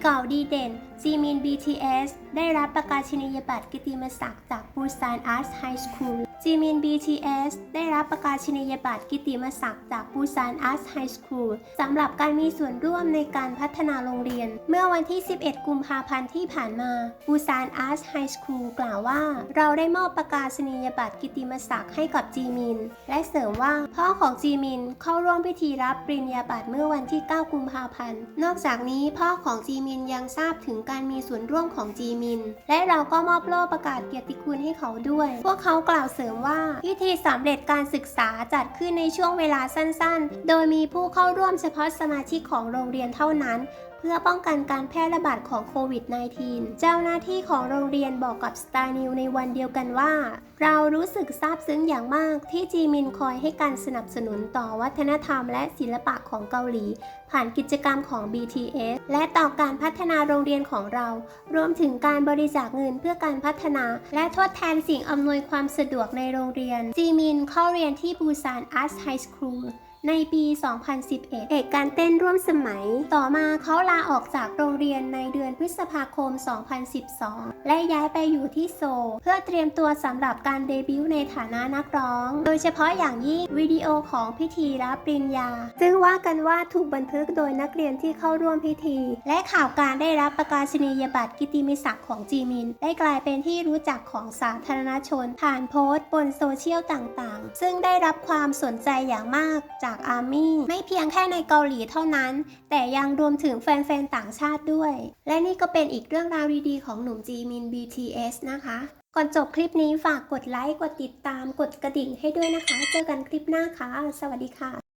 เก่าดีเด่น จีมิน BTS ได้รับประกาศนียบัตรกิตติมศักดิ์จากปูซานอาร์ตไฮสคูล จีมิน BTS ได้รับประกาศนียบัตรกิติมศักดิ์จากปูซานอาร์ตไฮสคูลสำหรับการมีส่วนร่วมในการพัฒนาโรงเรียน เมื่อวันที่ 11 กุมภาพันธ์ที่ผ่านมาปูซานอาร์ตไฮสคูลกล่าวว่า เราได้มอบประกาศนียบัตรกิติมศักดิ์ให้กับจีมิน และเสริมว่าพ่อของจีมินเข้าร่วมพิธีรับปริญญาบัตรเมื่อวันที่ 9 กุมภาพันธ์ นอกจากนี้พ่อของจีมินยังทราบถึงการมีส่วนร่วมของจีมิน และเราก็มอบโล่ประกาศเกียรติคุณให้เขาด้วย พวกเขากล่าวเสริมว่า พิธีสำเร็จการศึกษาจัดขึ้นในช่วงเวลาสั้นๆ โดยมีผู้เข้าร่วมเฉพาะสมาชิกของโรงเรียนเท่านั้น พื่อป้องกันการแพร่ระบาดของโควิด -19 เจ้าหน้าที่ของโรงเรียนบอกกับ Star New ในวันเดียวกันว่า เรารู้สึกซาบซึ้งอย่างมากที่จีมินคอยให้การสนับสนุนต่อวัฒนธรรมและศิลปะของเกาหลี ผ่านกิจกรรมของ BTS และต่อการพัฒนาโรงเรียนของเรา รวมถึงการบริจาคเงินเพื่อการพัฒนา และทดแทนสิ่งอำนวยความสะดวกในโรงเรียน จีมินเข้าเรียนที่บูซานอาร์ตไฮสคูล ในปี 2011 เอกการเต้นร่วมสมัย ต่อมาเขาลาออกจากโรงเรียนในเดือนพฤษภาคม 2012 และย้ายไปอยู่ที่โซลเพื่อเตรียมตัวสำหรับการเดบิวต์ในฐานะนักร้อง โดยเฉพาะอย่างยิ่งวิดีโอของพิธีรับปริญญา ซึ่งว่ากันว่าถูกบันทึกโดยนักเรียนที่เข้าร่วมพิธี และข่าวการได้รับประกาศนียบัตรกิติมิศักดิ์ของจีมิน ได้กลายเป็นที่รู้จักของสาธารณชน ผ่านโพสต์บนโซเชียลต่างๆ ซึ่งได้รับความสนใจอย่างมากจากอาร์มี่ไม่เพียงแค่ในเกาหลีเท่านั้น แต่ยังรวมถึงแฟนๆต่างชาติด้วย และนี่ก็เป็นอีกเรื่องราวดีๆของหนุ่มจีมิน BTS นะคะ ก่อนจบคลิปนี้ฝากกดไลค์ กดติดตาม กดกระดิ่งให้ด้วยนะคะ เจอกันคลิปหน้าค่ะ สวัสดีค่ะ